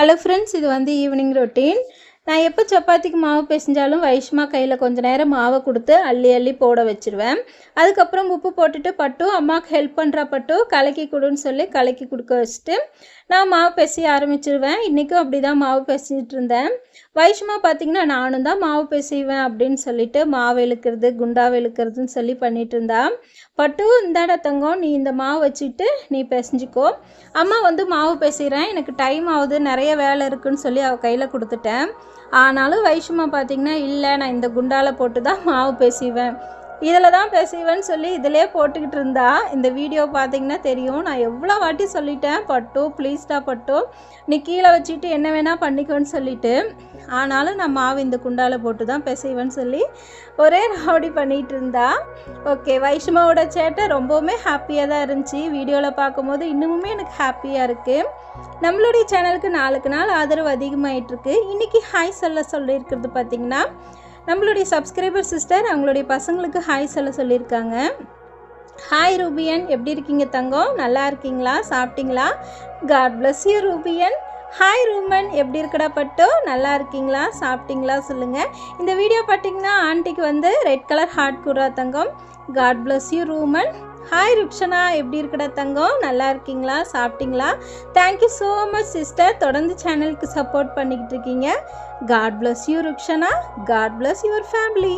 Hello friends இது வந்து evening routine நான் எப்போ சப்பாத்திக்கு மாவு பிசைஞ்சாலும் வைஷ்மா கையில் கொஞ்சம் நேரம் மாவை கொடுத்து அள்ளி அள்ளி போட வச்சிருவேன். அதுக்கப்புறம் உப்பு போட்டுட்டு பட்டு அம்மாவுக்கு ஹெல்ப் பண்ணுறா பட்டு கலக்கி கொடுன்னு சொல்லி கலக்கி கொடுக்க வச்சுட்டு நான் மாவு பிசைய ஆரம்பிச்சிருவேன். இன்றைக்கும் அப்படி தான் மாவு பிசைஞ்சிட்டு இருந்தேன். வைஷ்மா பார்த்திங்கன்னா நானும் தான் மாவு பிசைவேன் அப்படின்னு சொல்லிட்டு மாவு இழுக்கிறது குண்டாவை இழுக்கிறதுன்னு சொல்லி பண்ணிட்டு இருந்தா. பட்டு இந்தாடா தங்கம் நீ இந்த மாவு வச்சுட்டு நீ பிசைஞ்சிக்கோ. அம்மா வந்து மாவு பிசைகிறேன் எனக்கு டைம் ஆகுது நிறைய வேலை இருக்குன்னு சொல்லி அவள் கையில் கொடுத்துட்டேன். ஆனாலும் வைஷ்மா பார்த்தீங்கன்னா இல்லை நான் இந்த குண்டாவில் போட்டு தான் மாவு பேசிவேன். இதில் தான் பேசுவேன்னு சொல்லி இதிலே போட்டுக்கிட்டு இருந்தா. இந்த வீடியோ பார்த்தீங்கன்னா தெரியும். நான் எவ்வளோ வாட்டி சொல்லிட்டேன். பட்டு ப்ளீஸ்டா பட்டு. நீ கீழே வச்சுட்டு என்ன வேணால் பண்ணிக்கோன்னு சொல்லிட்டு. ஆனாலும் நான் மாவு இந்த குண்டால போட்டு தான் பேசுவேன்னு சொல்லி ஒரே ராவடி பண்ணிகிட்டு இருந்தா. ஓகே வைஷ்மாவோட சேட்டை ரொம்பவுமே ஹாப்பியாக தான் இருந்துச்சு. வீடியோவில் பார்க்கும்போது இன்னுமுமே எனக்கு ஹாப்பியாக இருக்குது நம்மளுடைய சேனலுக்கு நாளுக்கு நாள் ஆதரவு அதிகமாகிட்டு இருக்கு. இன்றைக்கி ஹாய் சொல்ல சொல்லியிருக்கிறது பார்த்தீங்கன்னா நம்மளுடைய சப்ஸ்கிரைபர் சிஸ்டர் அவங்களுடைய பசங்களுக்கு ஹாய் சொல்ல சொல்லியிருக்காங்க. ஹாய் ரூபியன் எப்படி இருக்கீங்க தங்கம்? நல்லா இருக்கீங்களா? சாப்பிட்டீங்களா? காட் பிளஸ் யூ ரூபியன். ஹாய் ரூமன் எப்படி இருக்கடா பட்டோ? நல்லா இருக்கீங்களா? சாப்பிட்டீங்களா? சொல்லுங்கள் இந்த வீடியோ பார்த்தீங்கன்னா ஆண்டிக்கு வந்து ரெட் கலர் ஹார்ட் குரா தங்கம். God bless you Ruman. Hi Rukshana எப்படி இருக்கடா தங்கம்? நல்லா இருக்கீங்களா? சாப்பிட்டீங்களா? தேங்க்யூ ஸோ மச் சிஸ்டர் தொடர்ந்து சேனலுக்கு சப்போர்ட் பண்ணிக்கிட்டு இருக்கீங்க. God bless you Rukshana God bless your family